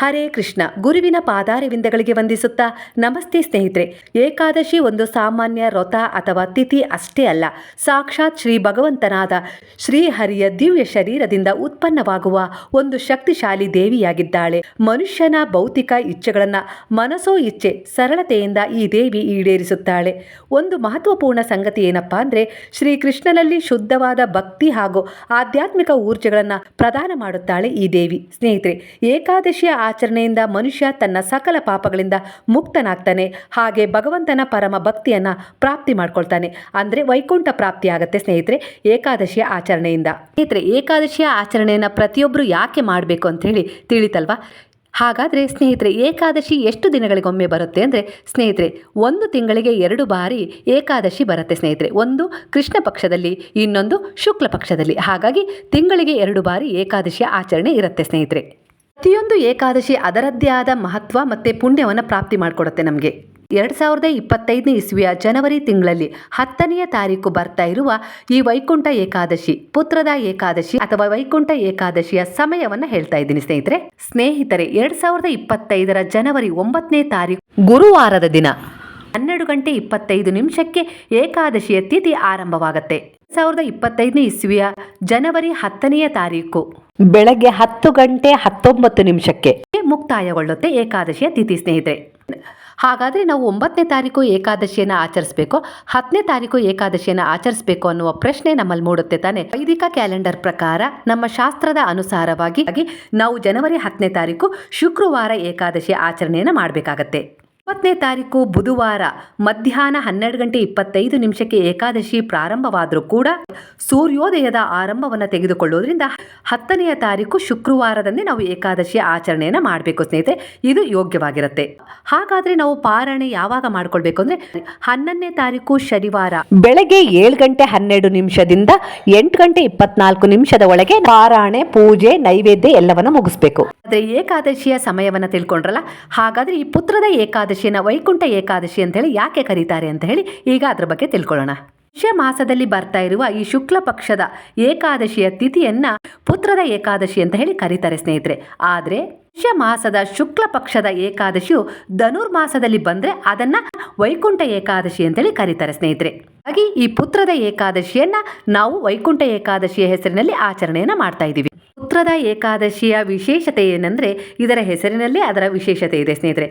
ಹರೇ ಕೃಷ್ಣ. ಗುರುವಿನ ಪಾದಾರವಿಂದಗಳಿಗೆ ವಂದಿಸುತ್ತಾ, ನಮಸ್ತೆ ಸ್ನೇಹಿತರೆ. ಏಕಾದಶಿ ಒಂದು ಸಾಮಾನ್ಯ ರಥ ಅಥವಾ ತಿಥಿ ಅಷ್ಟೇ ಅಲ್ಲ. ಸಾಕ್ಷಾತ್ ಶ್ರೀ ಭಗವಂತನಾದ ಶ್ರೀಹರಿಯ ದಿವ್ಯ ಶರೀರದಿಂದ ಉತ್ಪನ್ನವಾಗುವ ಒಂದು ಶಕ್ತಿಶಾಲಿ ದೇವಿಯಾಗಿದ್ದಾಳೆ. ಮನುಷ್ಯನ ಭೌತಿಕ ಇಚ್ಛೆಗಳನ್ನು, ಮನಸೋ ಇಚ್ಛೆ, ಸರಳತೆಯಿಂದ ಈ ದೇವಿ ಈಡೇರಿಸುತ್ತಾಳೆ. ಒಂದು ಮಹತ್ವಪೂರ್ಣ ಸಂಗತಿ ಏನಪ್ಪಾ ಅಂದರೆ, ಶ್ರೀಕೃಷ್ಣನಲ್ಲಿ ಶುದ್ಧವಾದ ಭಕ್ತಿ ಹಾಗೂ ಆಧ್ಯಾತ್ಮಿಕ ಊರ್ಜೆಗಳನ್ನು ಪ್ರದಾನ ಮಾಡುತ್ತಾಳೆ ಈ ದೇವಿ. ಸ್ನೇಹಿತರೆ, ಏಕಾದಶಿಯ ಆಚರಣೆಯಿಂದ ಮನುಷ್ಯ ತನ್ನ ಸಕಲ ಪಾಪಗಳಿಂದ ಮುಕ್ತನಾಗ್ತಾನೆ. ಹಾಗೆ ಭಗವಂತನ ಪರಮ ಭಕ್ತಿಯನ್ನು ಪ್ರಾಪ್ತಿ ಮಾಡ್ಕೊಳ್ತಾನೆ. ಅಂದರೆ ವೈಕುಂಠ ಪ್ರಾಪ್ತಿ ಆಗುತ್ತೆ ಸ್ನೇಹಿತರೆ, ಏಕಾದಶಿಯ ಆಚರಣೆಯಿಂದ. ಸ್ನೇಹಿತರೆ, ಏಕಾದಶಿಯ ಆಚರಣೆಯನ್ನು ಪ್ರತಿಯೊಬ್ಬರು ಯಾಕೆ ಮಾಡಬೇಕು ಅಂತ ಹೇಳಿ ತಿಳಿತಲ್ವಾ? ಹಾಗಾದರೆ ಸ್ನೇಹಿತರೆ, ಏಕಾದಶಿ ಎಷ್ಟು ದಿನಗಳಿಗೊಮ್ಮೆ ಬರುತ್ತೆ ಅಂದರೆ ಸ್ನೇಹಿತರೆ, ಒಂದು ತಿಂಗಳಿಗೆ ಎರಡು ಬಾರಿ ಏಕಾದಶಿ ಬರುತ್ತೆ ಸ್ನೇಹಿತರೆ. ಒಂದು ಕೃಷ್ಣ ಪಕ್ಷದಲ್ಲಿ, ಇನ್ನೊಂದು ಶುಕ್ಲ ಪಕ್ಷದಲ್ಲಿ. ಹಾಗಾಗಿ ತಿಂಗಳಿಗೆ ಎರಡು ಬಾರಿ ಏಕಾದಶಿಯ ಆಚರಣೆ ಇರುತ್ತೆ ಸ್ನೇಹಿತರೆ. ಪ್ರತಿಯೊಂದು ಏಕಾದಶಿ ಅದರದ್ದೇ ಆದ ಮಹತ್ವ ಮತ್ತು ಪುಣ್ಯವನ್ನು ಪ್ರಾಪ್ತಿ ಮಾಡಿಕೊಡುತ್ತೆ ನಮಗೆ. ಎರಡು ಸಾವಿರದ ಇಪ್ಪತ್ತೈದನೇ ಇಸ್ವಿಯ ಜನವರಿ ತಿಂಗಳಲ್ಲಿ ಹತ್ತನೆಯ ತಾರೀಕು ಬರ್ತಾ ಇರುವ ಈ ವೈಕುಂಠ ಏಕಾದಶಿ ಪುತ್ರದ ಏಕಾದಶಿ ಅಥವಾ ವೈಕುಂಠ ಏಕಾದಶಿಯ ಸಮಯವನ್ನು ಹೇಳ್ತಾ ಇದ್ದೀನಿ ಸ್ನೇಹಿತರೆ. ಸ್ನೇಹಿತರೆ, ಎರಡು ಸಾವಿರದ ಇಪ್ಪತ್ತೈದರ ಜನವರಿ ಒಂಬತ್ತನೇ ತಾರೀಕು ಗುರುವಾರದ ದಿನ ಹನ್ನೆರಡು ಗಂಟೆ ಇಪ್ಪತ್ತೈದು ನಿಮಿಷಕ್ಕೆ ಏಕಾದಶಿಯ ತಿಥಿ ಆರಂಭವಾಗುತ್ತೆ. ಸಾವಿರದ ಇಪ್ಪತ್ತೈದನೇ ಇಸ್ವಿಯ ಜನವರಿ ಹತ್ತನೆಯ ತಾರೀಕು. ಬೆಳಗ್ಗೆ ಹತ್ತು ಗಂಟೆ ಹತ್ತೊಂಬತ್ತು ನಿಮಿಷಕ್ಕೆ. ಮುಕ್ತಾಯಗೊಳ್ಳುತ್ತೆ ಏಕಾದಶಿಯ ತಿಥಿ ಸ್ನೇಹಿತರೆ. ಹಾಗಾದರೆ ನಾವು ಒಂಬತ್ತನೇ ತಾರೀಕು ಏಕಾದಶಿಯನ್ನು ಆಚರಿಸಬೇಕು ಹತ್ತನೇ ತಾರೀಕು ಏಕಾದಶಿಯನ್ನು ಆಚರಿಸಬೇಕು ಅನ್ನುವ ಪ್ರಶ್ನೆ ನಮ್ಮಲ್ಲಿ ಮೂಡುತ್ತೆ ತಾನೆ. ವೈದಿಕ ಕ್ಯಾಲೆಂಡರ್ ಪ್ರಕಾರ ನಮ್ಮ ಶಾಸ್ತ್ರದ ಅನುಸಾರವಾಗಿ ನಾವು ಜನವರಿ ಹತ್ತನೇ ತಾರೀಕು ಶುಕ್ರವಾರ ಏಕಾದಶಿ ಆಚರಣೆಯನ್ನು ಮಾಡಬೇಕಾಗತ್ತೆ. ಇಪ್ಪತ್ತನೇ ತಾರೀಕು ಬುಧವಾರ ಮಧ್ಯಾಹ್ನ ಹನ್ನೆರಡು ಗಂಟೆ ಇಪ್ಪತ್ತೈದು ನಿಮಿಷಕ್ಕೆ ಏಕಾದಶಿ ಪ್ರಾರಂಭವಾದರೂ ಕೂಡ ಸೂರ್ಯೋದಯದ ಆರಂಭವನ್ನು ತೆಗೆದುಕೊಳ್ಳೋದ್ರಿಂದ ಹತ್ತನೆಯ ತಾರೀಕು ಶುಕ್ರವಾರದಂದೇ ನಾವು ಏಕಾದಶಿಯ ಆಚರಣೆಯನ್ನು ಮಾಡಬೇಕು ಸ್ನೇಹಿತರೆ. ಇದು ಯೋಗ್ಯವಾಗಿರುತ್ತೆ. ಹಾಗಾದರೆ ನಾವು ಪಾರಣೆ ಯಾವಾಗ ಮಾಡ್ಕೊಳ್ಬೇಕು ಅಂದರೆ ಹನ್ನೊಂದನೇ ತಾರೀಕು ಶನಿವಾರ ಬೆಳಗ್ಗೆ ಏಳು ಗಂಟೆ ಹನ್ನೆರಡು ನಿಮಿಷದಿಂದ ಎಂಟು ಗಂಟೆ ಇಪ್ಪತ್ನಾಲ್ಕು ನಿಮಿಷದ ಒಳಗೆ ಪಾರಾಣೆ ಪೂಜೆ, ನೈವೇದ್ಯ ಎಲ್ಲವನ್ನು ಮುಗಿಸ್ಬೇಕು. ಆದರೆ ಏಕಾದಶಿಯ ಸಮಯವನ್ನು ತಿಳ್ಕೊಂಡ್ರಲ್ಲ? ಹಾಗಾದ್ರೆ ಈ ಪುತ್ರದ ಏಕಾದಶಿಯನ್ನ, ವೈಕುಂಠ ಏಕಾದಶಿ ಅಂತ ಹೇಳಿ ಯಾಕೆ ಕರೀತಾರೆ ಅಂತ ಹೇಳಿ ಈಗ ಅದ್ರ ಬಗ್ಗೆ ತಿಳ್ಕೊಳ್ಳೋಣ. ಪುಷ್ಯ ಮಾಸದಲ್ಲಿ ಬರ್ತಾ ಇರುವ ಈ ಶುಕ್ಲ ಪಕ್ಷದ ಏಕಾದಶಿಯ ತಿಥಿಯನ್ನ ಪುತ್ರದ ಏಕಾದಶಿ ಅಂತ ಹೇಳಿ ಕರೀತಾರೆ ಸ್ನೇಹಿತರೆ. ಆದರೆ ಪುಷ್ಯ ಮಾಸದ ಶುಕ್ಲ ಪಕ್ಷದ ಏಕಾದಶಿಯು ಧನುರ್ಮಾಸದಲ್ಲಿ ಬಂದ್ರೆ ಅದನ್ನ ವೈಕುಂಠ ಏಕಾದಶಿ ಅಂತೇಳಿ ಕರೀತಾರೆ ಸ್ನೇಹಿತರೆ. ಹಾಗೆ ಈ ಪುತ್ರದ ಏಕಾದಶಿಯನ್ನ ನಾವು ವೈಕುಂಠ ಏಕಾದಶಿಯ ಹೆಸರಿನಲ್ಲಿ ಆಚರಣೆಯನ್ನ ಮಾಡ್ತಾ ಇದ್ದೀವಿ. ಪುತ್ರದ ಏಕಾದಶಿಯ ವಿಶೇಷತೆ ಏನಂದ್ರೆ ಇದರ ಹೆಸರಿನಲ್ಲಿ ಅದರ ವಿಶೇಷತೆ ಇದೆ ಸ್ನೇಹಿತರೆ.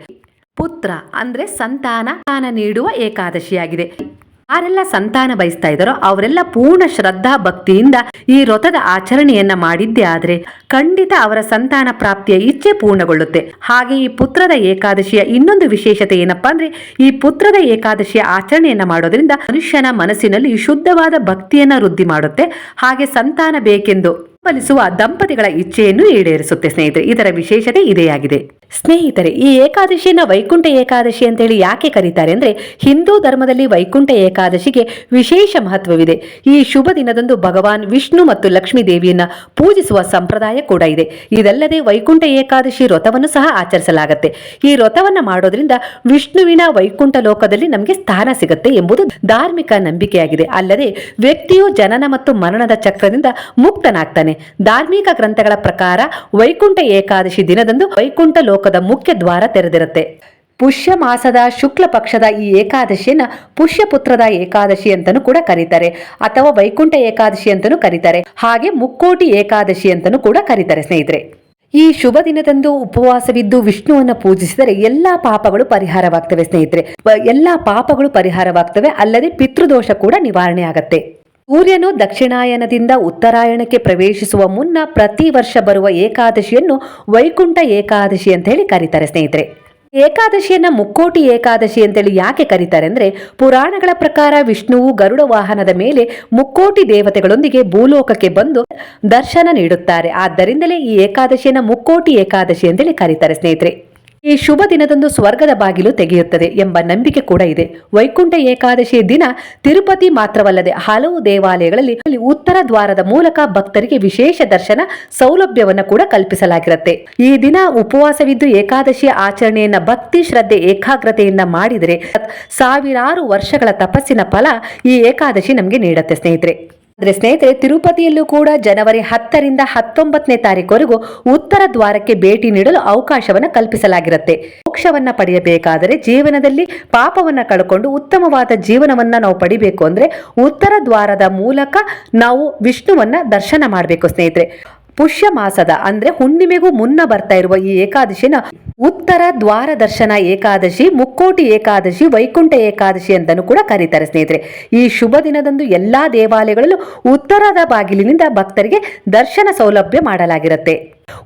ಪುತ್ರ ಅಂದ್ರೆ ಸಂತಾನ ನೀಡುವ ಏಕಾದಶಿಯಾಗಿದೆ. ಯಾರೆಲ್ಲ ಸಂತಾನ ಬಯಸ್ತಾ ಇದ್ದಾರೋ ಅವರೆಲ್ಲ ಪೂರ್ಣ ಶ್ರದ್ಧಾ ಭಕ್ತಿಯಿಂದ ಈ ವ್ರತದ ಆಚರಣೆಯನ್ನ ಮಾಡಿದ್ದೇ ಆದ್ರೆ ಖಂಡಿತ ಅವರ ಸಂತಾನ ಪ್ರಾಪ್ತಿಯ ಇಚ್ಛೆ ಪೂರ್ಣಗೊಳ್ಳುತ್ತೆ. ಹಾಗೆ ಈ ಪುತ್ರದ ಏಕಾದಶಿಯ ಇನ್ನೊಂದು ವಿಶೇಷತೆ ಏನಪ್ಪಾ ಅಂದ್ರೆ ಈ ಪುತ್ರದ ಏಕಾದಶಿಯ ಆಚರಣೆಯನ್ನ ಮಾಡೋದ್ರಿಂದ ಮನುಷ್ಯನ ಮನಸ್ಸಿನಲ್ಲಿ ಶುದ್ಧವಾದ ಭಕ್ತಿಯನ್ನ ವೃದ್ಧಿ ಮಾಡುತ್ತೆ. ಹಾಗೆ ಸಂತಾನ ಬೇಕೆಂದು ಬಲಿಸುವ ದಂಪತಿಗಳ ಇಚ್ಛೆಯನ್ನು ಈಡೇರಿಸುತ್ತೆ ಸ್ನೇಹಿತರೆ. ಇದರ ವಿಶೇಷತೆ ಇದೇ ಆಗಿದೆ. ಸ್ನೇಹಿತರೆ, ಈ ಏಕಾದಶಿಯನ್ನು ವೈಕುಂಠ ಏಕಾದಶಿ ಅಂತೇಳಿ ಯಾಕೆ ಕರೀತಾರೆ ಅಂದರೆ ಹಿಂದೂ ಧರ್ಮದಲ್ಲಿ ವೈಕುಂಠ ಏಕಾದಶಿಗೆ ವಿಶೇಷ ಮಹತ್ವವಿದೆ. ಈ ಶುಭ ದಿನದಂದು ಭಗವಾನ್ ವಿಷ್ಣು ಮತ್ತು ಲಕ್ಷ್ಮೀ ದೇವಿಯನ್ನು ಪೂಜಿಸುವ ಸಂಪ್ರದಾಯ ಕೂಡ ಇದೆ. ಇದಲ್ಲದೆ ವೈಕುಂಠ ಏಕಾದಶಿ ವ್ರತವನ್ನು ಸಹ ಆಚರಿಸಲಾಗುತ್ತೆ. ಈ ವ್ರತವನ್ನು ಮಾಡೋದ್ರಿಂದ ವಿಷ್ಣುವಿನ ವೈಕುಂಠ ಲೋಕದಲ್ಲಿ ನಮಗೆ ಸ್ಥಾನ ಸಿಗುತ್ತೆ ಎಂಬುದು ಧಾರ್ಮಿಕ ನಂಬಿಕೆಯಾಗಿದೆ. ಅಲ್ಲದೆ ವ್ಯಕ್ತಿಯು ಜನನ ಮತ್ತು ಮರಣದ ಚಕ್ರದಿಂದ ಮುಕ್ತನಾಗ್ತಾನೆ. ಧಾರ್ಮಿಕ ಗ್ರಂಥಗಳ ಪ್ರಕಾರ ವೈಕುಂಠ ಏಕಾದಶಿ ದಿನದಂದು ವೈಕುಂಠ ಲೋಕದ ಮುಖ್ಯ ದ್ವಾರ ತೆರೆದಿರುತ್ತೆ. ಪುಷ್ಯ ಮಾಸದ ಶುಕ್ಲ ಪಕ್ಷದ ಈ ಏಕಾದಶಿಯನ್ನ ಪುಷ್ಯಪುತ್ರದ ಏಕಾದಶಿ ಅಂತಲೂ ಕೂಡ ಕರೀತಾರೆ. ಅಥವಾ ವೈಕುಂಠ ಏಕಾದಶಿ ಅಂತಲೂ ಕರೀತಾರೆ. ಹಾಗೆ ಮುಕ್ಕೋಟಿ ಏಕಾದಶಿ ಅಂತಲೂ ಕೂಡ ಕರೀತಾರೆ ಸ್ನೇಹಿತರೆ. ಈ ಶುಭ ದಿನದಂದು ಉಪವಾಸವಿದ್ದು ವಿಷ್ಣುವನ್ನ ಪೂಜಿಸಿದರೆ ಎಲ್ಲಾ ಪಾಪಗಳು ಪರಿಹಾರವಾಗ್ತವೆ ಸ್ನೇಹಿತರೆ. ಎಲ್ಲಾ ಪಾಪಗಳು ಪರಿಹಾರವಾಗ್ತವೆ. ಅಲ್ಲದೆ ಪಿತೃದೋಷ ಕೂಡ ನಿವಾರಣೆ ಆಗತ್ತೆ ಸೂರ್ಯನು ದಕ್ಷಿಣಾಯನದಿಂದ ಉತ್ತರಾಯಣಕ್ಕೆ ಪ್ರವೇಶಿಸುವ ಮುನ್ನ ಪ್ರತಿ ವರ್ಷ ಬರುವ ಏಕಾದಶಿಯನ್ನು ವೈಕುಂಠ ಏಕಾದಶಿ ಅಂತ ಹೇಳಿ ಕರೀತಾರೆ, ಸ್ನೇಹಿತರೆ. ಏಕಾದಶಿಯನ್ನ ಮುಕ್ಕೋಟಿ ಏಕಾದಶಿ ಅಂತೇಳಿ ಯಾಕೆ ಕರೀತಾರೆ ಅಂದ್ರೆ ಪುರಾಣಗಳ ಪ್ರಕಾರ ವಿಷ್ಣುವು ಗರುಡ ವಾಹನದ ಮೇಲೆ ಮುಕ್ಕೋಟಿ ದೇವತೆಗಳೊಂದಿಗೆ ಭೂಲೋಕಕ್ಕೆ ಬಂದು ದರ್ಶನ ನೀಡುತ್ತಾರೆ. ಆದ್ದರಿಂದಲೇ ಈ ಏಕಾದಶಿಯನ್ನ ಮುಕ್ಕೋಟಿ ಏಕಾದಶಿ ಅಂತೇಳಿ ಕರೀತಾರೆ, ಸ್ನೇಹಿತರೆ. ಈ ಶುಭ ದಿನದಂದು ಸ್ವರ್ಗದ ಬಾಗಿಲು ತೆಗೆಯುತ್ತದೆ ಎಂಬ ನಂಬಿಕೆ ಕೂಡ ಇದೆ. ವೈಕುಂಠ ಏಕಾದಶಿ ದಿನ ತಿರುಪತಿ ಮಾತ್ರವಲ್ಲದೆ ಹಲವು ದೇವಾಲಯಗಳಲ್ಲಿ ಉತ್ತರ ದ್ವಾರದ ಮೂಲಕ ಭಕ್ತರಿಗೆ ವಿಶೇಷ ದರ್ಶನ ಸೌಲಭ್ಯವನ್ನು ಕೂಡ ಕಲ್ಪಿಸಲಾಗಿರುತ್ತೆ. ಈ ದಿನ ಉಪವಾಸವಿದ್ದು ಏಕಾದಶಿಯ ಆಚರಣೆಯನ್ನ ಭಕ್ತಿ ಶ್ರದ್ಧೆ ಏಕಾಗ್ರತೆಯಿಂದ ಮಾಡಿದರೆ ಸಾವಿರಾರು ವರ್ಷಗಳ ತಪಸ್ಸಿನ ಫಲ ಈ ಏಕಾದಶಿ ನಮಗೆ ನೀಡುತ್ತೆ ಸ್ನೇಹಿತರೆ. ಆದರೆ ಸ್ನೇಹಿತರೆ, ತಿರುಪತಿಯಲ್ಲೂ ಕೂಡ ಜನವರಿ ಹತ್ತರಿಂದ ಹತ್ತೊಂಬತ್ತನೇ ತಾರೀಕುವರೆಗೂ ಉತ್ತರ ದ್ವಾರಕ್ಕೆ ಭೇಟಿ ನೀಡಲು ಅವಕಾಶವನ್ನ ಕಲ್ಪಿಸಲಾಗಿರುತ್ತೆ. ಮೋಕ್ಷವನ್ನ ಪಡೆಯಬೇಕಾದರೆ ಜೀವನದಲ್ಲಿ ಪಾಪವನ್ನ ಕಳ್ಕೊಂಡು ಉತ್ತಮವಾದ ಜೀವನವನ್ನ ನಾವು ಪಡಿಬೇಕು ಅಂದ್ರೆ ಉತ್ತರ ದ್ವಾರದ ಮೂಲಕ ನಾವು ವಿಷ್ಣುವನ್ನ ದರ್ಶನ ಮಾಡಬೇಕು ಸ್ನೇಹಿತರೆ. ಪುಷ್ಯ ಮಾಸದ ಅಂದ್ರೆ ಹುಣ್ಣಿಮೆಗೂ ಮುನ್ನ ಬರ್ತಾ ಇರುವ ಈ ಏಕಾದಶಿನ ಉತ್ತರ ದ್ವಾರ ದರ್ಶನ ಏಕಾದಶಿ, ಮುಕ್ಕೋಟಿ ಏಕಾದಶಿ, ವೈಕುಂಠ ಏಕಾದಶಿ ಅಂತಲೂ ಕೂಡ ಕರೀತಾರೆ ಸ್ನೇಹಿತರೆ. ಈ ಶುಭ ದಿನದಂದು ಎಲ್ಲ ದೇವಾಲಯಗಳಲ್ಲೂ ಉತ್ತರದ ಬಾಗಿಲಿನಿಂದ ಭಕ್ತರಿಗೆ ದರ್ಶನ ಸೌಲಭ್ಯ ಮಾಡಲಾಗಿರುತ್ತೆ.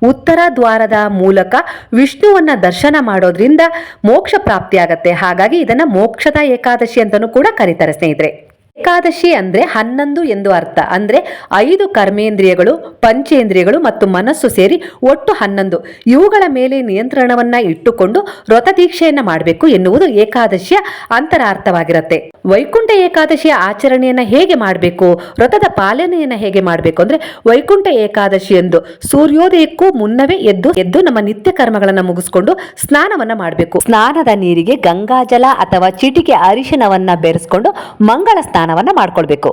ಉತ್ತರ ದ್ವಾರದ ಮೂಲಕ ವಿಷ್ಣುವನ್ನ ದರ್ಶನ ಮಾಡೋದ್ರಿಂದ ಮೋಕ್ಷ ಪ್ರಾಪ್ತಿಯಾಗತ್ತೆ. ಹಾಗಾಗಿ ಇದನ್ನ ಮೋಕ್ಷದ ಏಕಾದಶಿ ಅಂತಲೂ ಕೂಡ ಕರೀತಾರೆ ಸ್ನೇಹಿತರೆ. ಏಕಾದಶಿ ಅಂದ್ರೆ ಹನ್ನೊಂದು ಎಂದು ಅರ್ಥ. ಅಂದ್ರೆ ಐದು ಕರ್ಮೇಂದ್ರಿಯಗಳು ಪಂಚೇಂದ್ರಿಯಗಳು ಮತ್ತು ಮನಸ್ಸು ಸೇರಿ ಒಟ್ಟು ಹನ್ನೊಂದು. ಇವುಗಳ ಮೇಲೆ ನಿಯಂತ್ರಣವನ್ನ ಇಟ್ಟುಕೊಂಡು ವ್ರತ ದೀಕ್ಷೆಯನ್ನು ಮಾಡಬೇಕು ಎನ್ನುವುದು ಏಕಾದಶಿಯ ಅಂತರಾರ್ಥವಾಗಿರುತ್ತೆ. ವೈಕುಂಠ ಏಕಾದಶಿಯ ಆಚರಣೆಯನ್ನ ಹೇಗೆ ಮಾಡಬೇಕು? ವ್ರತದ ಪಾಲನೆಯನ್ನ ಹೇಗೆ ಮಾಡಬೇಕು ಅಂದ್ರೆ ವೈಕುಂಠ ಏಕಾದಶಿ ಎಂದು ಸೂರ್ಯೋದಯಕ್ಕೂ ಮುನ್ನವೇ ಎದ್ದು ಎದ್ದು ನಮ್ಮ ನಿತ್ಯ ಕರ್ಮಗಳನ್ನು ಮುಗಿಸ್ಕೊಂಡು ಸ್ನಾನವನ್ನ ಮಾಡಬೇಕು. ಸ್ನಾನದ ನೀರಿಗೆ ಗಂಗಾಜಲ ಅಥವಾ ಚಿಟಿಕೆ ಅರಿಶಿನವನ್ನ ಬೆರೆಸ್ಕೊಂಡು ಮಂಗಳ ಸ್ನಾನವನ್ನ ಮಾಡ್ಕೊಳ್ಬೇಕು.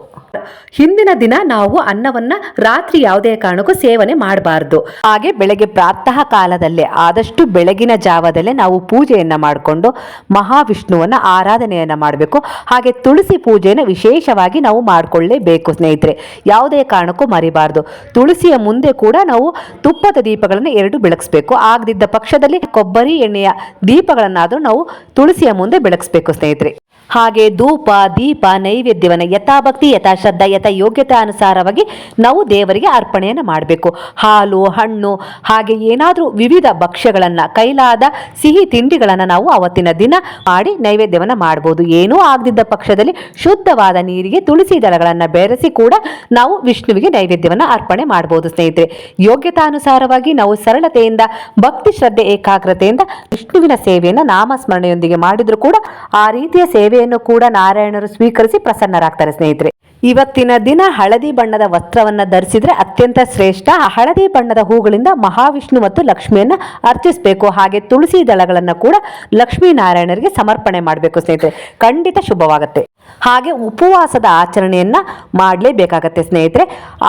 ಹಿಂದಿನ ದಿನ ನಾವು ಅನ್ನವನ್ನ ರಾತ್ರಿ ಯಾವುದೇ ಕಾರಣಕ್ಕೂ ಸೇವನೆ ಮಾಡಬಾರ್ದು. ಹಾಗೆ ಬೆಳಗ್ಗೆ ಪ್ರಾತಃ ಕಾಲದಲ್ಲೇ ಆದಷ್ಟು ಬೆಳಗಿನ ಜಾವದಲ್ಲೇ ನಾವು ಪೂಜೆಯನ್ನ ಮಾಡಿಕೊಂಡು ಮಹಾವಿಷ್ಣುವನ್ನ ಆರಾಧನೆಯನ್ನ ಮಾಡಬೇಕು. ಹಾಗೆ ತುಳಸಿ ಪೂಜೆಯನ್ನು ವಿಶೇಷವಾಗಿ ನಾವು ಮಾಡಿಕೊಳ್ಳೇಬೇಕು ಸ್ನೇಹಿತರೆ. ಯಾವುದೇ ಕಾರಣಕ್ಕೂ ಮರಿಬಾರ್ದು. ತುಳಸಿಯ ಮುಂದೆ ಕೂಡ ನಾವು ತುಪ್ಪದ ದೀಪಗಳನ್ನು ಎರಡು ಬೆಳಗಿಸಬೇಕು. ಆಗದಿದ್ದ ಪಕ್ಷದಲ್ಲಿ ಕೊಬ್ಬರಿ ಎಣ್ಣೆಯ ದೀಪಗಳನ್ನಾದರೂ ನಾವು ತುಳಸಿಯ ಮುಂದೆ ಬೆಳಗಿಸಬೇಕು ಸ್ನೇಹಿತರೆ. ಹಾಗೆ ಧೂಪ, ದೀಪ, ನೈವೇದ್ಯವನ್ನು ಯಥಾಭಕ್ತಿ, ಯಥಾಶ್ರದ್ಧಾ ಯಥಾ ಯೋಗ್ಯತೆ ಅನುಸಾರವಾಗಿ ನಾವು ದೇವರಿಗೆ ಅರ್ಪಣೆಯನ್ನು ಮಾಡಬೇಕು. ಹಾಲು, ಹಣ್ಣು, ಹಾಗೆ ಏನಾದರೂ ವಿವಿಧ ಭಕ್ಷ್ಯಗಳನ್ನು, ಕೈಲಾದ ಸಿಹಿ ತಿಂಡಿಗಳನ್ನು ನಾವು ಅವತ್ತಿನ ದಿನ ಮಾಡಿ ನೈವೇದ್ಯವನ್ನು ಮಾಡ್ಬೋದು. ಏನೂ ಆಗದಿದ್ದ ಪಕ್ಷದಲ್ಲಿ ಶುದ್ಧವಾದ ನೀರಿಗೆ ತುಳಸಿ ದಳಗಳನ್ನು ಬೆರೆಸಿ ಕೂಡ ನಾವು ವಿಷ್ಣುವಿಗೆ ನೈವೇದ್ಯವನ್ನು ಅರ್ಪಣೆ ಮಾಡ್ಬೋದು ಸ್ನೇಹಿತರೆ. ಯೋಗ್ಯತಾನುಸಾರವಾಗಿ ನಾವು ಸರಳತೆಯಿಂದ, ಭಕ್ತಿ ಶ್ರದ್ಧೆ ಏಕಾಗ್ರತೆಯಿಂದ ವಿಷ್ಣುವಿನ ಸೇವೆಯನ್ನು ನಾಮಸ್ಮರಣೆಯೊಂದಿಗೆ ಮಾಡಿದರೂ ಕೂಡ ಆ ರೀತಿಯ ಸೇವೆಯನ್ನು ಕೂಡ ನಾರಾಯಣರು ಸ್ವೀಕರಿಸಿ ಪ್ರಸನ್ನರಾಗ್ತಾರೆ ಸ್ನೇಹಿತರೆ. ಇವತ್ತಿನ ದಿನ ಹಳದಿ ಬಣ್ಣದ ವಸ್ತ್ರವನ್ನು ಧರಿಸಿದರೆ ಅತ್ಯಂತ ಶ್ರೇಷ್ಠ. ಆ ಹಳದಿ ಬಣ್ಣದ ಹೂಗಳಿಂದ ಮಹಾವಿಷ್ಣು ಮತ್ತು ಲಕ್ಷ್ಮಿಯನ್ನ ಅರ್ಚಿಸಬೇಕು. ಹಾಗೆ ತುಳಸಿ ದಳಗಳನ್ನು ಕೂಡ ಲಕ್ಷ್ಮೀ ನಾರಾಯಣರಿಗೆ ಸಮರ್ಪಣೆ ಮಾಡಬೇಕು ಸ್ನೇಹಿತರೆ. ಖಂಡಿತ ಶುಭವಾಗುತ್ತೆ. ಹಾಗೆ ಉಪವಾಸದ ಆಚರಣೆಯನ್ನ ಮಾಡಲೇಬೇಕಾಗತ್ತೆ ಸ್ನೇಹಿತರೆ.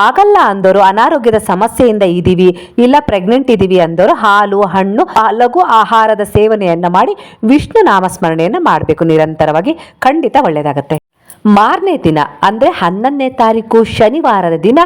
ಆಗಲ್ಲ ಅಂದರು, ಅನಾರೋಗ್ಯದ ಸಮಸ್ಯೆಯಿಂದ ಇದ್ದೀವಿ ಇಲ್ಲ ಪ್ರೆಗ್ನೆಂಟ್ ಇದ್ದೀವಿ ಅಂದರು, ಹಾಲು, ಹಣ್ಣು ಲಘು ಆಹಾರದ ಸೇವನೆಯನ್ನ ಮಾಡಿ ವಿಷ್ಣು ನಾಮಸ್ಮರಣೆಯನ್ನು ಮಾಡಬೇಕು ನಿರಂತರವಾಗಿ. ಖಂಡಿತ ಒಳ್ಳೆಯದಾಗತ್ತೆ ಮಾರನೇ ದಿನ, ಅಂದರೆ ಹನ್ನೊಂದನೇ ತಾರೀಕು ಶನಿವಾರದ ದಿನ,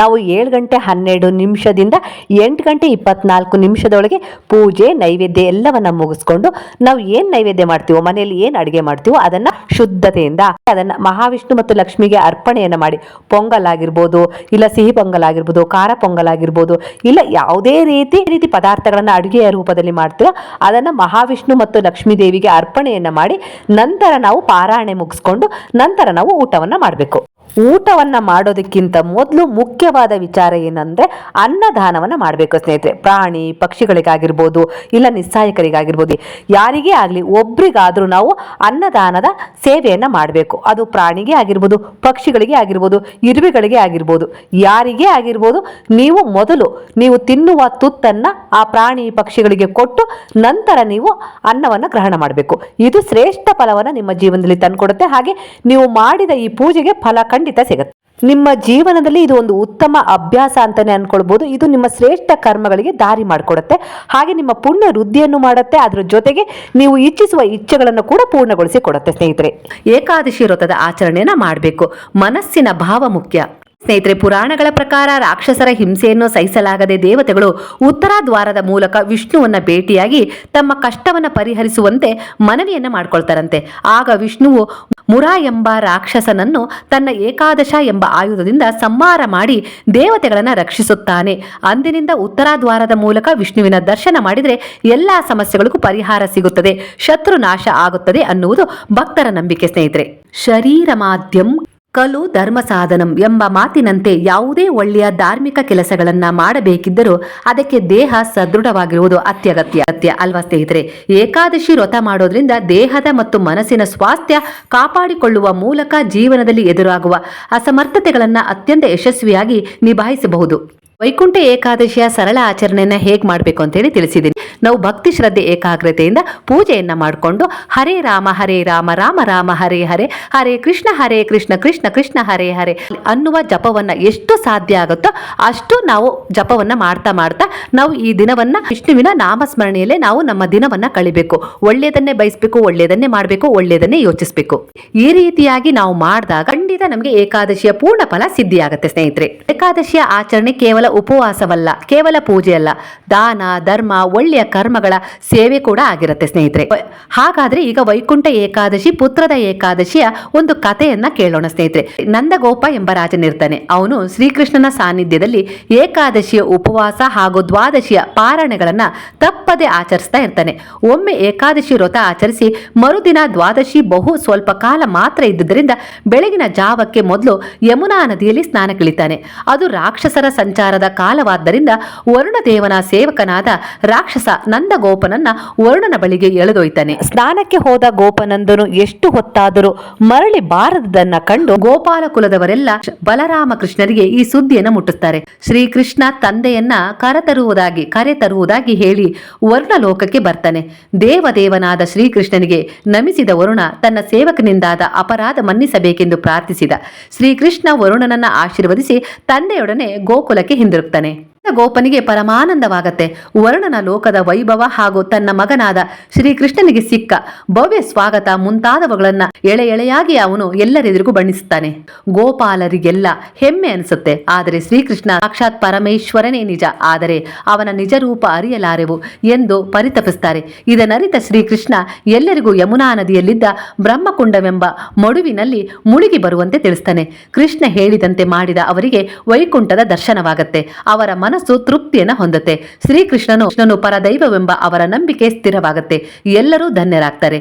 ನಾವು ಏಳು ಗಂಟೆ ಹನ್ನೆರಡು ನಿಮಿಷದಿಂದ ಎಂಟು ಗಂಟೆ ಇಪ್ಪತ್ನಾಲ್ಕು ನಿಮಿಷದೊಳಗೆ ಪೂಜೆ, ನೈವೇದ್ಯ ಎಲ್ಲವನ್ನ ಮುಗಿಸ್ಕೊಂಡು ನಾವು ಏನು ನೈವೇದ್ಯ ಮಾಡ್ತೀವೋ, ಮನೆಯಲ್ಲಿ ಏನು ಅಡುಗೆ ಮಾಡ್ತೀವೋ ಅದನ್ನು ಶುದ್ಧತೆಯಿಂದ, ಅದನ್ನು ಮಹಾವಿಷ್ಣು ಮತ್ತು ಲಕ್ಷ್ಮಿಗೆ ಅರ್ಪಣೆಯನ್ನು ಮಾಡಿ ಪೊಂಗಲ್ ಆಗಿರ್ಬೋದು ಇಲ್ಲ ಸಿಹಿ ಪೊಂಗಲ್ ಆಗಿರ್ಬೋದು ಖಾರ ಪೊಂಗಲ್ ಆಗಿರ್ಬೋದು ಇಲ್ಲ ಯಾವುದೇ ರೀತಿ ರೀತಿ ಪದಾರ್ಥಗಳನ್ನು ಅಡುಗೆಯ ರೂಪದಲ್ಲಿ ಮಾಡ್ತೀವೋ, ಅದನ್ನು ಮಹಾವಿಷ್ಣು ಮತ್ತು ಲಕ್ಷ್ಮೀ ದೇವಿಗೆ ಅರ್ಪಣೆಯನ್ನು ಮಾಡಿ, ನಂತರ ನಾವು ಪಾರಾಯಣೆ ಮುಗಿಸ್ಕೊಂಡು, ನಂತರ ನಾವು ಊಟವನ್ನು ಮಾಡಬೇಕು. ಊಟವನ್ನ ಮಾಡೋದಕ್ಕಿಂತ ಮೊದಲು ಮುಖ್ಯವಾದ ವಿಚಾರ ಏನಂದ್ರೆ ಅನ್ನದಾನವನ್ನ ಮಾಡಬೇಕು ಸ್ನೇಹಿತರೆ. ಪ್ರಾಣಿ, ಪಕ್ಷಿಗಳಿಗಾಗಿರ್ಬೋದು, ಇಲ್ಲ ನಿಸ್ಸಾಯಕರಿಗಾಗಿರ್ಬೋದು, ಯಾರಿಗೇ ಆಗಲಿ ಒಬ್ರಿಗಾದರೂ ನಾವು ಅನ್ನದಾನದ ಸೇವೆಯನ್ನು ಮಾಡಬೇಕು. ಅದು ಪ್ರಾಣಿಗೆ ಆಗಿರ್ಬೋದು, ಪಕ್ಷಿಗಳಿಗೆ ಆಗಿರ್ಬೋದು, ಇರುವೆಗಳಿಗೆ ಆಗಿರ್ಬೋದು, ಯಾರಿಗೇ ಆಗಿರ್ಬೋದು, ನೀವು ಮೊದಲು ನೀವು ತಿನ್ನುವ ತುತ್ತನ್ನು ಆ ಪ್ರಾಣಿ, ಪಕ್ಷಿಗಳಿಗೆ ಕೊಟ್ಟು ನಂತರ ನೀವು ಅನ್ನವನ್ನು ಗ್ರಹಣ ಮಾಡಬೇಕು. ಇದು ಶ್ರೇಷ್ಠ ಫಲವನ್ನು ನಿಮ್ಮ ಜೀವನದಲ್ಲಿ ತಂದುಕೊಡುತ್ತೆ. ಹಾಗೆ ನೀವು ಮಾಡಿದ ಈ ಪೂಜೆಗೆ ಫಲ ಖಂಡಿತ ಸಿಗುತ್ತೆ. ನಿಮ್ಮ ಜೀವನದಲ್ಲಿ ಇದು ಒಂದು ಉತ್ತಮ ಅಭ್ಯಾಸ ಅಂತಾನೆ ಅನ್ಕೊಳ್ಬಹುದು ಇದು ನಿಮ್ಮ ಶ್ರೇಷ್ಠ ಕರ್ಮಗಳಿಗೆ ದಾರಿ ಮಾಡಿಕೊಡುತ್ತೆ. ಹಾಗೆ ನಿಮ್ಮ ಪುಣ್ಯ ವೃದ್ಧಿಯನ್ನು ಮಾಡುತ್ತೆ. ಅದರ ಜೊತೆಗೆ ನೀವು ಇಚ್ಛಿಸುವ ಇಚ್ಛೆಗಳನ್ನು ಕೂಡ ಪೂರ್ಣಗೊಳಿಸಿ ಕೊಡುತ್ತೆ ಸ್ನೇಹಿತರೆ. ಏಕಾದಶಿ ವ್ರತದ ಆಚರಣೆಯನ್ನು ಮಾಡಬೇಕು. ಮನಸ್ಸಿನ ಭಾವ ಮುಖ್ಯ. ಸ್ನೇಹಿತರೆ, ಪುರಾಣಗಳ ಪ್ರಕಾರ ರಾಕ್ಷಸರ ಹಿಂಸೆಯನ್ನು ಸಹಿಸಲಾಗದೆ ದೇವತೆಗಳು ಉತ್ತರ ದ್ವಾರದ ಮೂಲಕ ವಿಷ್ಣುವನ್ನ ಭೇಟಿಯಾಗಿ ತಮ್ಮ ಕಷ್ಟವನ್ನ ಪರಿಹರಿಸುವಂತೆ ಮನವಿಯನ್ನು ಮಾಡಿಕೊಳ್ತಾರಂತೆ. ಆಗ ವಿಷ್ಣುವು ಮುರಾ ಎಂಬ ರಾಕ್ಷಸನನ್ನು ತನ್ನ ಏಕಾದಶ ಎಂಬ ಆಯುಧದಿಂದ ಸಂಹಾರ ಮಾಡಿ ದೇವತೆಗಳನ್ನ ರಕ್ಷಿಸುತ್ತಾನೆ. ಅಂದಿನಿಂದ ಉತ್ತರ ದ್ವಾರದ ಮೂಲಕ ವಿಷ್ಣುವಿನ ದರ್ಶನ ಮಾಡಿದರೆ ಎಲ್ಲ ಸಮಸ್ಯೆಗಳಿಗೂ ಪರಿಹಾರ ಸಿಗುತ್ತದೆ, ಶತ್ರು ನಾಶ ಆಗುತ್ತದೆ ಅನ್ನುವುದು ಭಕ್ತರ ನಂಬಿಕೆ ಸ್ನೇಹಿತರೆ. ಶರೀರ ಮಾಧ್ಯಂ ಕಲು ಧರ್ಮ ಸಾಧನಂ ಎಂಬ ಮಾತಿನಂತೆ ಯಾವುದೇ ಒಳ್ಳೆಯ ಧಾರ್ಮಿಕ ಕೆಲಸಗಳನ್ನ ಮಾಡಬೇಕಿದ್ದರೂ ಅದಕ್ಕೆ ದೇಹ ಸದೃಢವಾಗಿರುವುದು ಅತ್ಯಗತ್ಯ. ಅತ್ಯ ಅಲ್ವಾ ಸ್ನೇಹಿತರೆ? ಏಕಾದಶಿ ವ್ರತ ಮಾಡೋದ್ರಿಂದ ದೇಹದ ಮತ್ತು ಮನಸ್ಸಿನ ಸ್ವಾಸ್ಥ್ಯ ಕಾಪಾಡಿಕೊಳ್ಳುವ ಮೂಲಕ ಜೀವನದಲ್ಲಿ ಎದುರಾಗುವ ಅಸಮರ್ಥತೆಗಳನ್ನು ಅತ್ಯಂತ ಯಶಸ್ವಿಯಾಗಿ ನಿಭಾಯಿಸಬಹುದು. ವೈಕುಂಠ ಏಕಾದಶಿಯ ಸರಳ ಆಚರಣೆಯನ್ನ ಹೇಗೆ ಮಾಡಬೇಕು ಅಂತೇಳಿ ತಿಳಿಸಿದ್ದೀನಿ ನಾವು ಭಕ್ತಿ ಶ್ರದ್ಧೆ ಏಕಾಗ್ರತೆಯಿಂದ ಪೂಜೆಯನ್ನ ಮಾಡಿಕೊಂಡು ಹರೇ ರಾಮ ಹರೇ ರಾಮ ರಾಮ ರಾಮ, ಹರೇ ಹರೇ ಹರೇ ಕೃಷ್ಣ ಹರೇ ಕೃಷ್ಣ ಕೃಷ್ಣ ಕೃಷ್ಣ, ಹರೇ ಹರೇ ಅನ್ನುವ ಜಪವನ್ನ ಎಷ್ಟು ಸಾಧ್ಯ ಆಗುತ್ತೋ ಅಷ್ಟು ನಾವು ಜಪವನ್ನ ಮಾಡ್ತಾ ಮಾಡ್ತಾ ನಾವು ಈ ದಿನವನ್ನ ವಿಷ್ಣುವಿನ ನಾಮಸ್ಮರಣೆಯಲ್ಲೇ ನಾವು ನಮ್ಮ ದಿನವನ್ನ ಕಳಿಬೇಕು. ಒಳ್ಳೆಯದನ್ನೇ ಬಯಸಬೇಕು ಒಳ್ಳೆಯದನ್ನೇ ಮಾಡಬೇಕು ಒಳ್ಳೆಯದನ್ನೇ ಯೋಚಿಸಬೇಕು. ಈ ರೀತಿಯಾಗಿ ನಾವು ಮಾಡಿದಾಗ ಖಂಡಿತ ನಮಗೆ ಏಕಾದಶಿಯ ಪೂರ್ಣ ಫಲ ಸಿದ್ಧಿಯಾಗುತ್ತೆ ಸ್ನೇಹಿತರೆ. ಏಕಾದಶಿಯ ಆಚರಣೆ ಕೇವಲ ಉಪವಾಸವಲ್ಲ, ಕೇವಲ ಪೂಜೆಯಲ್ಲ, ದಾನ, ಧರ್ಮ, ಒಳ್ಳೆಯ ಕರ್ಮಗಳ ಸೇವೆ ಕೂಡ ಆಗಿರುತ್ತೆ ಸ್ನೇಹಿತರೆ. ಹಾಗಾದ್ರೆ ಈಗ ವೈಕುಂಠ ಏಕಾದಶಿ ಪುತ್ರದ ಏಕಾದಶಿಯ ಒಂದು ಕಥೆಯನ್ನ ಕೇಳೋಣ ಸ್ನೇಹಿತರೆ. ನಂದಗೋಪ ಎಂಬ ರಾಜನಿರ್ತಾನೆ ಅವನು ಶ್ರೀಕೃಷ್ಣನ ಸಾನ್ನಿಧ್ಯದಲ್ಲಿ ಏಕಾದಶಿಯ ಉಪವಾಸ ಹಾಗೂ ದ್ವಾದಶಿಯ ಪಾರಣೆಗಳನ್ನ ತಪ್ಪದೆ ಆಚರಿಸ್ತಾ ಇರ್ತಾನೆ. ಒಮ್ಮೆ ಏಕಾದಶಿ ವ್ರತ ಆಚರಿಸಿ ಮರುದಿನ ದ್ವಾದಶಿ ಬಹು ಸ್ವಲ್ಪ ಕಾಲ ಮಾತ್ರ ಇದ್ದುದರಿಂದ ಬೆಳಗಿನ ಜಾವಕ್ಕೆ ಮೊದಲು ಯಮುನಾ ನದಿಯಲ್ಲಿ ಸ್ನಾನಕ್ಕಿಳಿತಾನೆ ಅದು ರಾಕ್ಷಸರ ಸಂಚಾರದ ಕಾಲವಾದ್ದರಿಂದ ವರುಣದೇವನ ಸೇವಕನಾದ ರಾಕ್ಷಸ ನಂದಗೋಪನನ್ನ ವರುಣನ ಬಳಿಗೆ ಎಳೆದೊಯ್ತಾನೆ. ಸ್ನಾನಕ್ಕೆ ಹೋದ ಗೋಪನಂದನು ಎಷ್ಟು ಹೊತ್ತಾದರೂ ಮರಳಿ ಬಾರದನ್ನ ಕಂಡು ಗೋಪಾಲ ಕುಲದವರೆಲ್ಲ ಬಲರಾಮ ಕೃಷ್ಣರಿಗೆ ಈ ಸುದ್ದಿಯನ್ನು ಮುಟ್ಟಿಸ್ತಾರೆ. ಶ್ರೀಕೃಷ್ಣ ತಂದೆಯನ್ನ ಕರೆತರುವುದಾಗಿ ಕರೆ ತರುವುದಾಗಿ ಹೇಳಿ ವರುಣ ಲೋಕಕ್ಕೆ ಬರ್ತಾನೆ. ದೇವದೇವನಾದ ಶ್ರೀಕೃಷ್ಣನಿಗೆ ನಮಿಸಿದ ವರುಣ ತನ್ನ ಸೇವಕನಿಂದಾದ ಅಪರಾಧ ಮನ್ನಿಸಬೇಕೆಂದು ಪ್ರಾರ್ಥಿಸಿದ. ಶ್ರೀಕೃಷ್ಣ ವರುಣನನ್ನ ಆಶೀರ್ವದಿಸಿ ತಂದೆಯೊಡನೆ ಗೋಕುಲಕ್ಕೆ ಹಿಂದಿರುಗ್ತಾನೆ ಗೋಪನಿಗೆ ಪರಮಾನಂದವಾಗತ್ತೆ. ವರುಣನ ಲೋಕದ ವೈಭವ ಹಾಗೂ ತನ್ನ ಮಗನಾದ ಶ್ರೀಕೃಷ್ಣನಿಗೆ ಸಿಕ್ಕ ಭವ್ಯ ಸ್ವಾಗತ ಮುಂತಾದವುಗಳನ್ನ ಎಳೆ ಎಳೆಯಾಗಿ ಅವನು ಎಲ್ಲರೆದುರಿಗೂ ಬಣ್ಣಿಸುತ್ತಾನೆ ಗೋಪಾಲರಿಗೆಲ್ಲ ಹೆಮ್ಮೆ ಅನಿಸುತ್ತೆ. ಆದರೆ ಶ್ರೀಕೃಷ್ಣ ಸಾಕ್ಷಾತ್ ಪರಮೇಶ್ವರನೇ ನಿಜ. ಆದರೆ ಅವನ ನಿಜ ರೂಪ ಅರಿಯಲಾರೆವು ಎಂದು ಪರಿತಪಿಸ್ತಾರೆ. ಇದನ್ನರಿತ ಶ್ರೀಕೃಷ್ಣ ಎಲ್ಲರಿಗೂ ಯಮುನಾ ನದಿಯಲ್ಲಿದ್ದ ಬ್ರಹ್ಮಕುಂಡವೆಂಬ ಮಡುವಿನಲ್ಲಿ ಮುಳುಗಿ ಬರುವಂತೆ ತಿಳಿಸ್ತಾನೆ. ಕೃಷ್ಣ ಹೇಳಿದಂತೆ ಮಾಡಿದ ಅವರಿಗೆ ವೈಕುಂಠದ ದರ್ಶನವಾಗತ್ತೆ. ಅವರ ಮನಸ್ಸು ತೃಪ್ತಿಯನ್ನು ಹೊಂದುತ್ತೆ. ಶ್ರೀಕೃಷ್ಣನು ಕೃಷ್ಣನು ಪರದೈವವೆಂಬ ಅವರ ನಂಬಿಕೆ ಸ್ಥಿರವಾಗುತ್ತೆ. ಎಲ್ಲರೂ ಧನ್ಯರಾಗ್ತಾರೆ.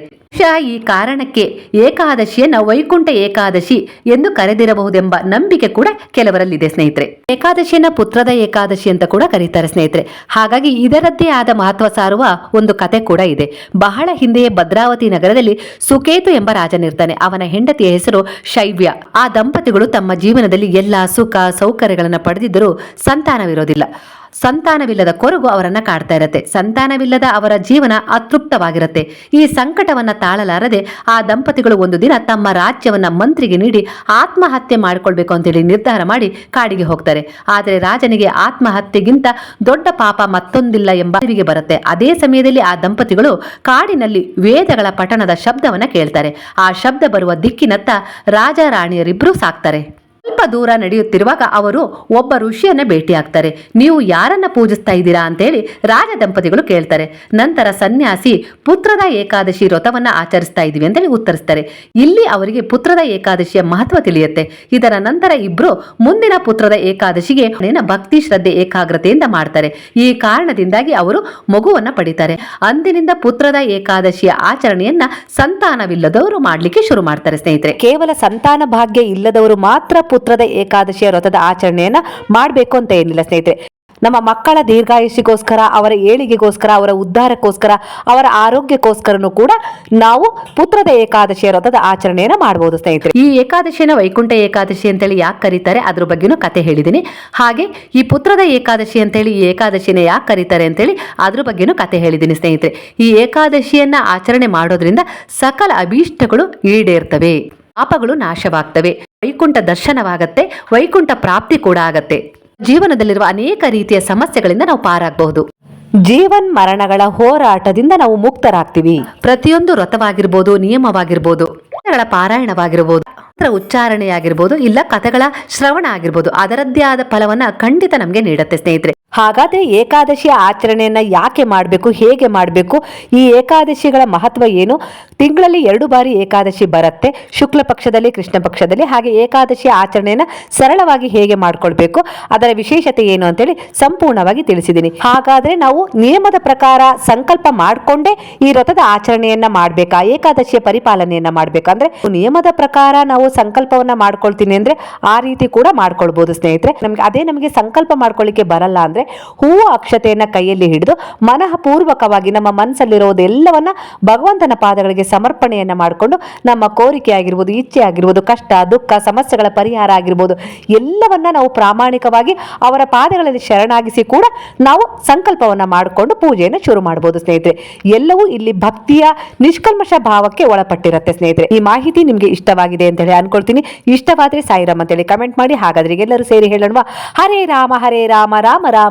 ಈ ಕಾರಣಕ್ಕೆ ಏಕಾದಶಿಯನ್ನ ವೈಕುಂಠ ಏಕಾದಶಿ ಎಂದು ಕರೆದಿರಬಹುದೆಂಬ ನಂಬಿಕೆ ಕೂಡ ಕೆಲವರಲ್ಲಿದೆ ಸ್ನೇಹಿತರೆ. ಏಕಾದಶಿಯನ್ನ ಪುತ್ರದ ಏಕಾದಶಿ ಅಂತ ಕೂಡ ಕರೀತಾರೆ ಸ್ನೇಹಿತರೆ. ಹಾಗಾಗಿ ಇದರದ್ದೇ ಆದ ಮಹತ್ವ ಸಾರುವ ಒಂದು ಕತೆ ಕೂಡ ಇದೆ. ಬಹಳ ಹಿಂದೆಯೇ ಭದ್ರಾವತಿ ನಗರದಲ್ಲಿ ಸುಕೇತು ಎಂಬ ರಾಜನಿರ್ತಾನೆ ಅವನ ಹೆಂಡತಿಯ ಹೆಸರು ಶೈವ್ಯ. ಆ ದಂಪತಿಗಳು ತಮ್ಮ ಜೀವನದಲ್ಲಿ ಎಲ್ಲಾ ಸುಖ ಸೌಕರ್ಯಗಳನ್ನು ಪಡೆದಿದ್ದರೂ ಸಂತಾನವಿರೋದಿಲ್ಲ. ಸಂತಾನವಿಲ್ಲದ ಕೊರಗು ಅವರನ್ನ ಕಾಡ್ತಾ ಇರತ್ತೆ. ಸಂತಾನವಿಲ್ಲದ ಅವರ ಜೀವನ ಅತೃಪ್ತವಾಗಿರುತ್ತೆ. ಈ ಸಂಕಟವನ್ನ ತಾಳಲಾರದೆ ಆ ದಂಪತಿಗಳು ಒಂದು ದಿನ ತಮ್ಮ ರಾಜ್ಯವನ್ನ ಮಂತ್ರಿಗೆ ನೀಡಿ ಆತ್ಮಹತ್ಯೆ ಮಾಡಿಕೊಳ್ಬೇಕು ಅಂತೇಳಿ ನಿರ್ಧಾರ ಮಾಡಿ ಕಾಡಿಗೆ ಹೋಗ್ತಾರೆ. ಆದರೆ ರಾಜನಿಗೆ ಆತ್ಮಹತ್ಯೆಗಿಂತ ದೊಡ್ಡ ಪಾಪ ಮತ್ತೊಂದಿಲ್ಲ ಎಂಬ ಅರಿವಿಗೆ ಬರುತ್ತೆ. ಅದೇ ಸಮಯದಲ್ಲಿ ಆ ದಂಪತಿಗಳು ಕಾಡಿನಲ್ಲಿ ವೇದಗಳ ಪಠಣದ ಶಬ್ದವನ್ನ ಕೇಳ್ತಾರೆ. ಆ ಶಬ್ದ ಬರುವ ದಿಕ್ಕಿನತ್ತ ರಾಜ ರಾಣಿಯರಿಬ್ರು ಸಾಕ್ತಾರೆ. ಸ್ವಲ್ಪ ದೂರ ನಡೆಯುತ್ತಿರುವಾಗ ಅವರು ಒಬ್ಬ ಋಷಿಯನ್ನ ಭೇಟಿಯಾಗ್ತಾರೆ. ನೀವು ಯಾರನ್ನ ಪೂಜಿಸ್ತಾ ಇದ್ದೀರಾ ಅಂತೇಳಿ ರಾಜ ದಂಪತಿಗಳು ಕೇಳ್ತಾರೆ. ನಂತರ ಸನ್ಯಾಸಿ ಪುತ್ರದ ಏಕಾದಶಿ ವ್ರತವನ್ನ ಆಚರಿಸ್ತಾ ಇದೀವಿ ಅಂತೇಳಿ ಉತ್ತರಿಸ್ತಾರೆ. ಇಲ್ಲಿ ಅವರಿಗೆ ಪುತ್ರದ ಏಕಾದಶಿಯ ಮಹತ್ವ ತಿಳಿಯುತ್ತೆ. ಇದರ ನಂತರ ಇಬ್ರು ಮುಂದಿನ ಪುತ್ರದ ಏಕಾದಶಿಗೆ ಭಕ್ತಿ ಶ್ರದ್ಧೆ ಏಕಾಗ್ರತೆಯಿಂದ ಮಾಡ್ತಾರೆ. ಈ ಕಾರಣದಿಂದಾಗಿ ಅವರು ಮಗುವನ್ನ ಪಡಿತಾರೆ. ಅಂದಿನಿಂದ ಪುತ್ರದ ಏಕಾದಶಿಯ ಆಚರಣೆಯನ್ನ ಸಂತಾನವಿಲ್ಲದವರು ಮಾಡ್ಲಿಕ್ಕೆ ಶುರು ಮಾಡ್ತಾರೆ ಸ್ನೇಹಿತರೆ. ಕೇವಲ ಸಂತಾನ ಭಾಗ್ಯ ಇಲ್ಲದವರು ಮಾತ್ರ ಪುತ್ರದ ಏಕಾದಶಿಯ ವ್ರತದ ಆಚರಣೆಯನ್ನ ಮಾಡಬೇಕು ಅಂತ ಏನಿಲ್ಲ ಸ್ನೇಹಿತರೆ. ನಮ್ಮ ಮಕ್ಕಳ ದೀರ್ಘಾಯುಷಿಗೋಸ್ಕರ ಅವರ ಏಳಿಗೆಗೋಸ್ಕರ, ಅವರ ಉದ್ಧಾರಕ್ಕೋಸ್ಕರ, ಅವರ ಆರೋಗ್ಯಕ್ಕೋಸ್ಕರನೂ ಕೂಡ ನಾವು ಪುತ್ರದ ಏಕಾದಶಿಯ ವ್ರತದ ಆಚರಣೆಯನ್ನು ಮಾಡಬಹುದು ಸ್ನೇಹಿತರೆ. ಈ ಏಕಾದಶಿಯನ್ನು ವೈಕುಂಠ ಏಕಾದಶಿ ಅಂತೇಳಿ ಯಾಕೆ ಕರೀತಾರೆ? ಅದ್ರ ಬಗ್ಗೆನೂ ಕತೆ ಹೇಳಿದ್ದೀನಿ ಹಾಗೆ ಈ ಪುತ್ರದ ಏಕಾದಶಿ ಅಂತೇಳಿ, ಈ ಏಕಾದಶಿನ ಯಾಕೆ ಕರೀತಾರೆ ಅಂತೇಳಿ ಅದ್ರ ಬಗ್ಗೆನೂ ಕತೆ ಹೇಳಿದ್ದೀನಿ ಸ್ನೇಹಿತರೆ. ಈ ಏಕಾದಶಿಯನ್ನ ಆಚರಣೆ ಮಾಡೋದ್ರಿಂದ ಸಕಲ ಅಭೀಷ್ಟಗಳು ಈಡೇರ್ತವೆ. ಪಾಪಗಳು ನಾಶವಾಗ್ತವೆ. ವೈಕುಂಠ ದರ್ಶನವಾಗತ್ತೆ ವೈಕುಂಠ ಪ್ರಾಪ್ತಿ ಕೂಡ ಆಗತ್ತೆ. ಜೀವನದಲ್ಲಿರುವ ಅನೇಕ ರೀತಿಯ ಸಮಸ್ಯೆಗಳಿಂದ ನಾವು ಪಾರಾಗಬಹುದು. ಜೀವನ್ ಮರಣಗಳ ಹೋರಾಟದಿಂದ ನಾವು ಮುಕ್ತರಾಗ್ತೀವಿ. ಪ್ರತಿಯೊಂದು ವ್ರತವಾಗಿರ್ಬೋದು ನಿಯಮವಾಗಿರ್ಬೋದು ಕಥೆಗಳ ಪಾರಾಯಣವಾಗಿರ್ಬೋದು ಉಚ್ಚಾರಣೆಯಾಗಿರ್ಬೋದು ಇಲ್ಲ ಕಥೆಗಳ ಶ್ರವಣ ಆಗಿರ್ಬೋದು ಅದರದ್ದೇ ಆದ ಫಲವನ್ನ ಖಂಡಿತ ನಮಗೆ ನೀಡುತ್ತೆ ಸ್ನೇಹಿತರೆ. ಹಾಗಾದ್ರೆ ಏಕಾದಶಿಯ ಆಚರಣೆಯನ್ನು ಯಾಕೆ ಮಾಡಬೇಕು, ಹೇಗೆ ಮಾಡಬೇಕು, ಈ ಏಕಾದಶಿಗಳ ಮಹತ್ವ ಏನು? ತಿಂಗಳಲ್ಲಿ ಎರಡು ಬಾರಿ ಏಕಾದಶಿ ಬರುತ್ತೆ, ಶುಕ್ಲ ಪಕ್ಷದಲ್ಲಿ, ಕೃಷ್ಣ ಪಕ್ಷದಲ್ಲಿ, ಹಾಗೆ ಏಕಾದಶಿಯ ಆಚರಣೆಯನ್ನು ಸರಳವಾಗಿ ಹೇಗೆ ಮಾಡ್ಕೊಳ್ಬೇಕು, ಅದರ ವಿಶೇಷತೆ ಏನು ಅಂತೇಳಿ ಸಂಪೂರ್ಣವಾಗಿ ತಿಳಿಸಿದ್ದೀನಿ. ಹಾಗಾದ್ರೆ ನಾವು ನಿಯಮದ ಪ್ರಕಾರ ಸಂಕಲ್ಪ ಮಾಡಿಕೊಂಡೇ ಈ ವ್ರತದ ಆಚರಣೆಯನ್ನು ಮಾಡಬೇಕಾ, ಏಕಾದಶಿಯ ಪರಿಪಾಲನೆಯನ್ನು ಮಾಡ್ಬೇಕಂದ್ರೆ ನಿಯಮದ ಪ್ರಕಾರ ನಾವು ಸಂಕಲ್ಪವನ್ನ ಮಾಡ್ಕೊಳ್ತೀನಿ ಅಂದ್ರೆ ಆ ರೀತಿ ಕೂಡ ಮಾಡ್ಕೊಳ್ಬೋದು ಸ್ನೇಹಿತರೆ. ನಮಗೆ ಅದೇ ನಮಗೆ ಸಂಕಲ್ಪ ಮಾಡ್ಕೊಳ್ಳಿಕ್ಕೆ ಬರಲ್ಲ ಅಂದ್ರೆ ಆದರೆ ಹೂವು ಅಕ್ಷತೆಯನ್ನು ಕೈಯಲ್ಲಿ ಹಿಡಿದು ಮನಃಪೂರ್ವಕವಾಗಿ ನಮ್ಮ ಮನಸ್ಸಲ್ಲಿರೋದೆಲ್ಲವನ್ನ ಭಗವಂತನ ಪಾದಗಳಿಗೆ ಸಮರ್ಪಣೆಯನ್ನು ಮಾಡಿಕೊಂಡು ನಮ್ಮ ಕೋರಿಕೆ ಆಗಿರ್ಬೋದು, ಇಚ್ಛೆ ಆಗಿರ್ಬೋದು, ಕಷ್ಟ, ದುಃಖ, ಸಮಸ್ಯೆಗಳ ಪರಿಹಾರ ಆಗಿರ್ಬೋದು, ಎಲ್ಲವನ್ನ ನಾವು ಪ್ರಾಮಾಣಿಕವಾಗಿ ಅವರ ಪಾದಗಳಲ್ಲಿ ಶರಣಾಗಿಸಿ ಕೂಡ ನಾವು ಸಂಕಲ್ಪವನ್ನು ಮಾಡಿಕೊಂಡು ಪೂಜೆಯನ್ನು ಶುರು ಮಾಡಬಹುದು ಸ್ನೇಹಿತರೆ. ಎಲ್ಲವೂ ಇಲ್ಲಿ ಭಕ್ತಿಯ ನಿಷ್ಕಲ್ಮಶ ಭಾವಕ್ಕೆ ಒಳಪಟ್ಟಿರುತ್ತೆ ಸ್ನೇಹಿತರೆ. ಈ ಮಾಹಿತಿ ನಿಮಗೆ ಇಷ್ಟವಾಗಿದೆ ಅಂತ ಹೇಳಿ ಅನ್ಕೊಳ್ತೀನಿ. ಇಷ್ಟವಾದ್ರೆ ಸಾಯಿರಾಮ್ ಅಂತೇಳಿ ಕಮೆಂಟ್ ಮಾಡಿ. ಹಾಗಾದ್ರೆ ಎಲ್ಲರೂ ಸೇರಿ ಹೇಳೋಣ ಹರೇ ರಾಮ ಹರೇ ರಾಮ ರಾಮ ರಾಮ.